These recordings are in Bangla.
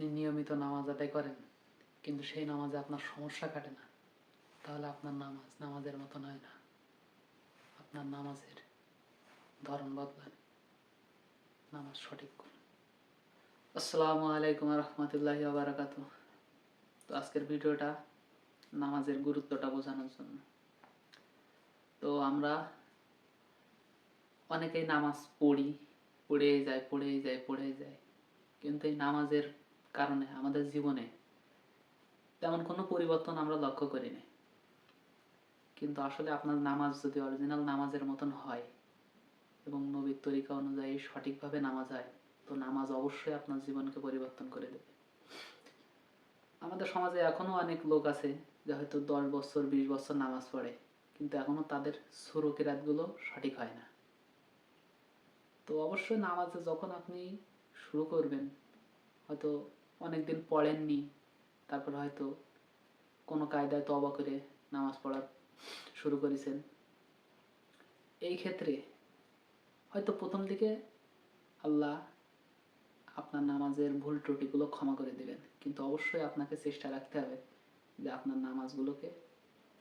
আপনি নিয়মিত নামাজ আদায় করেন, কিন্তু সেই নামাজে আপনার সমস্যা কাটে না। তাহলে আপনার নামাজ নামাজের মতো নয় না। আপনার নামাজের ধরন বদলান। নামাজ সঠিক করুন। আসসালামু আলাইকুম রহমতুল্লাহি বারাকাত তো আজকের ভিডিওটা নামাজের গুরুত্বটা বোঝানোর জন্য। তো আমরা অনেকেই নামাজ পড়ি, পড়েই যায় পড়েই যায় পড়েই যায়। কিন্তু এই নামাজের কারণে, আমাদের জীবনে তেমন কোনো পরিবর্তন আমরা লক্ষ্য করি না কিন্তু আসলে আপনার নামাজ যদি অরিজিনাল নামাজের মতন হয় এবং নবীর তরিকা অনুযায়ী সঠিকভাবে নামাজ হয়, তো নামাজ অবশ্যই আপনার জীবনকে পরিবর্তন করে দেবে। আমাদের সমাজে এখনও অনেক লোক আছে যে হয়তো দশ বছর, বিশ বছর নামাজ পড়ে, কিন্তু এখনও তাদের সুরকিরাতগুলো সঠিক হয় না। তো অবশ্যই নামাজে যখন আপনি শুরু করবেন, হয়তো অনেকদিন পড়েননি। তারপর হয়তো কোনো কায়দায় তবা করে নামাজ পড়া শুরু করেছেন। এই ক্ষেত্রে হয়তো প্রথম দিকে আল্লাহ আপনার নামাজের ভুল ত্রুটিগুলো ক্ষমা করে দেবেন। কিন্তু অবশ্যই আপনাকে চেষ্টা রাখতে হবে যে আপনার নামাজগুলোকে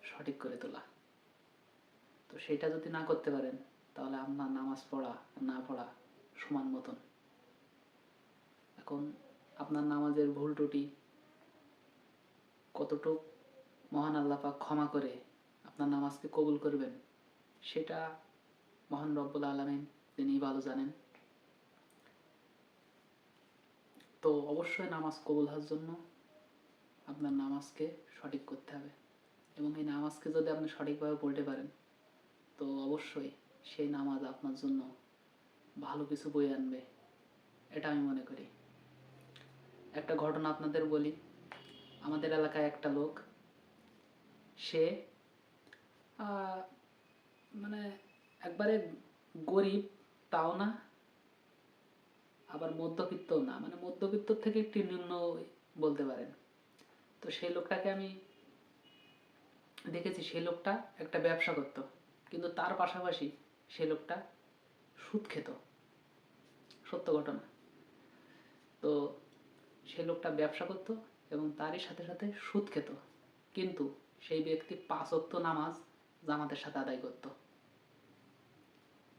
সঠিক করে তোলা। তো সেটা যদি না করতে পারেন, তাহলে আপনার নামাজ পড়া, না পড়া সমান মতন। এখন আপনার নামাজের ভুল ত্রুটি কতটুক মহান আল্লাহ পাক ক্ষমা করে আপনার নামাজকে কবুল করবেন, সেটা মহান রব্বুল আলমিন তিনি ভালো জানেন। তো অবশ্যই নামাজ কবুল হওয়ার জন্য আপনার নামাজকে সঠিক করতে হবে এবং এই নামাজকে যদি আপনি সঠিকভাবে পড়তে পারেন, তো অবশ্যই সেই নামাজ আপনার জন্য ভালো কিছু বয়ে আনবে, এটা আমি মনে করি। একটা ঘটনা আপনাদের বলি। আমাদের এলাকায় একটা লোক, সে মানে একবারে গরিব, তাও না, আবার মধ্যবিত্ত না মানে মধ্যবিত্ত থেকে একটু নিম্ন বলতে পারেন। তো সেই লোকটাকে আমি দেখেছি, সেই লোকটা একটা ব্যবসা করতো, কিন্তু তার পাশাপাশি সেই লোকটা সুদ খেত। সত্য ঘটনা। সেই লোকটা ব্যবসা করতো এবং তারই সাথে সাথে সুদ খেত। কিন্তু সেই ব্যক্তি পাঁচ অক্ত নামাজ জামাতের সাথে আদায় করত।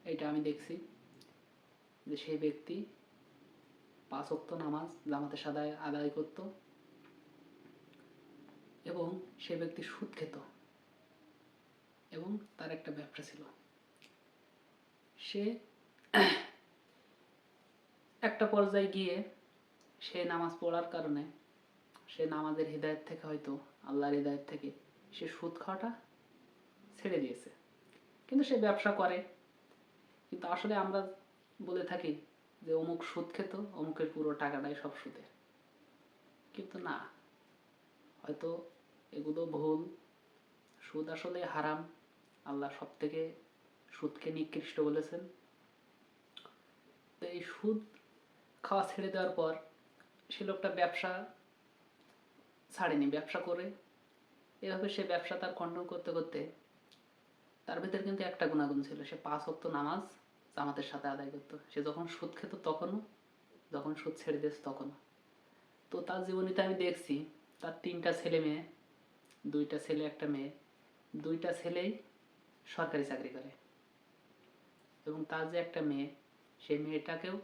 এটা আমি দেখছি যে সেই ব্যক্তি পাঁচ অক্ত নামাজ জামাতের সাথে আদায় করত এবং সে ব্যক্তি সুদ খেত এবং তার একটা ব্যবসা ছিল। সে একটা পর্যায়ে গিয়ে সে নামাজ পড়ার কারণে, সে নামাজের হৃদায়ত থেকে হয়তো আল্লাহর হৃদায়ত থেকে সে সুদ খাওয়াটা ছেড়ে দিয়েছে। কিন্তু সে ব্যবসা করে। কিন্তু আসলে আমরা বলে থাকি যে অমুক সুদ খেত, অমুকের পুরো টাকাটাই সব সুদের। কিন্তু না, হয়তো এগুলো ভুল। সুদ আসলে হারাম। আল্লাহ সব থেকে সুদকে নিকৃষ্ট বলেছেন। তো এই সুদ খাওয়া ছেড়ে দেওয়ার পর সে লোকটা ব্যবসা ছাড়েনি, ব্যবসা করে। এভাবে সে ব্যবসা তার কন্ট্রোল করতে করতে তার ভিতরে কিন্তু একটা গুণাগুণ ছিল, সে পাঁচ অক্ত নামাজ জামাতের সাথে আদায় করতো। সে যখন সুদ খেত তখনও, যখন সুদ ছেড়ে দিয়েছে তখনও। তো তার জীবনীতে আমি দেখছি, তার তিনটা ছেলে মেয়ে, দুইটা ছেলে, একটা মেয়ে, দুইটা ছেলেই সরকারি চাকরি করে। এবং তার যে একটা মেয়ে সেই মেয়েটাকেও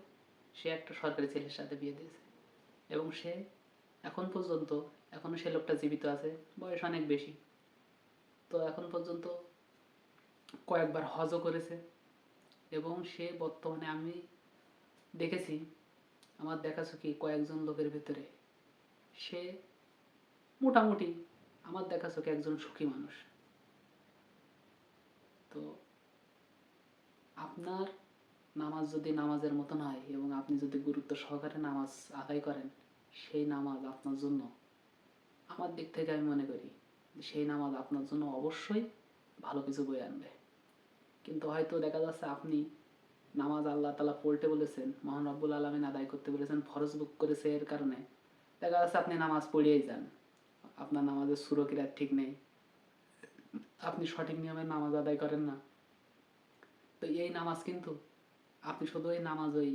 সে একটা সরকারি ছেলের সাথে বিয়ে দিয়েছে। এবং সে এখন পর্যন্ত, এখনও সে লোকটা জীবিত আছে, বয়স অনেক বেশি। তো এখন পর্যন্ত কয়েকবার হজও করেছে এবং সে বর্তমানে আমি দেখেছি, আমার দেখা কি কয়েকজন লোকের ভিতরে সে মোটামুটি আমার দেখা চোখে একজন সুখী মানুষ। তো আপনার নামাজ যদি নামাজের মতন হয় এবং আপনি যদি গুরুত্ব সহকারে নামাজ আদায় করেন, সেই নামাজ আপনার জন্য, আমার দিক থেকে আমি মনে করি সেই নামাজ আপনার জন্য অবশ্যই ভালো কিছু বয়ে আনবে। কিন্তু হয়তো দেখা যাচ্ছে আপনি নামাজ আল্লাহ তালা পড়তে বলেছেন, মহান রব্বুল আলমিন আদায় করতে বলেছেন, ফরজ বুক করেছে এর কারণে। দেখা যাচ্ছে আপনি নামাজ পড়িয়েই যান, আপনার নামাজের সুরকিরাত ঠিক নেই। আপনি সঠিক নিয়মে নামাজ আদায় করেন না। তো এই নামাজ কিন্তু আপনি শুধু এই নামাজ ওই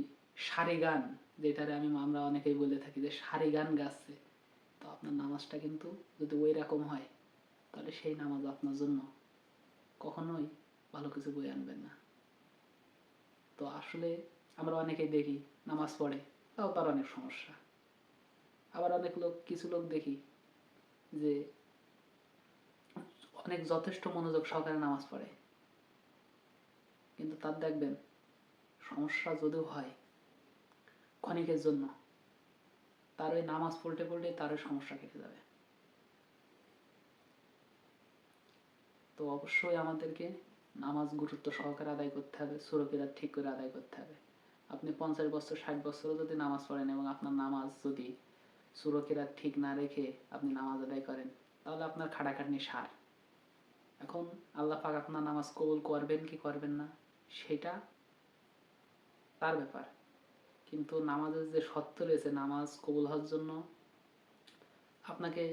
সারি গান, যেটারে আমি আমরা অনেকেই বলে থাকি যে সারি গান গাচ্ছে, তো আপনার নামাজটা কিন্তু যদি ওই রকম হয়, তাহলে সেই নামাজ আপনার জন্য কখনোই ভালো কিছু বই আনবেন না। তো আসলে আমরা অনেকেই দেখি নামাজ পড়ে, তাও তার অনেক সমস্যা। আবার অনেক লোক, কিছু লোক দেখি যে অনেক যথেষ্ট মনোযোগ সহকারে নামাজ পড়ে, কিন্তু তার দেখবেন সমস্যা যদিও হয় ক্ষণিকের জন্য, তার ওই নামাজ পড়তে পড়লে তার ওই সমস্যা কেটে যাবে। তো অবশ্যই আমাদেরকে নামাজ গুরুত্ব সহকারে আদায় করতে হবে সুরকিরা ঠিক করে আদায় করতে হবে। আপনি পঞ্চাশ বছর, ষাট বছরও যদি নামাজ পড়েন এবং আপনার নামাজ যদি সুরকিরা ঠিক না রেখে আপনি নামাজ আদায় করেন, তাহলে আপনার খাটাখাটনি সার। এখন আল্লাহ পাক আপনার নামাজ কবুল করবেন কি করবেন না, সেটা তার ব্যাপার। কিন্তু নামাজের যে সত্য রয়েছে, নামাজ কবুল হওয়ার জন্য আপনাকে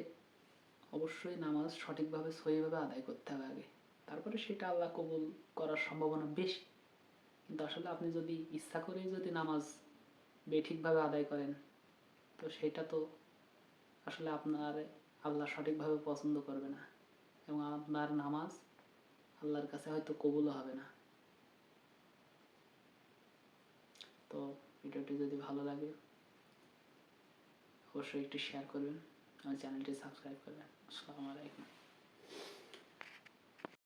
অবশ্যই নামাজ সঠিকভাবে, সহিভাবে আদায় করতে হবে আগে। তারপরে সেটা আল্লাহ কবুল করার সম্ভাবনা বেশি। কিন্তু আসলে আপনি যদি ইচ্ছা করেই যদি নামাজ বেঠিকভাবে আদায় করেন, তো সেটা তো আসলে আপনার আল্লাহ সঠিকভাবে পছন্দ করবে না। এবং আপনার নামাজ আল্লাহর কাছে হয়তো কবুলও হবে না তো ভিডিওটি যদি ভালো লাগে অবশ্যই একটু শেয়ার করবেন আমার চ্যানেলটি সাবস্ক্রাইব করবেন। আসসালামু আলাইকুম।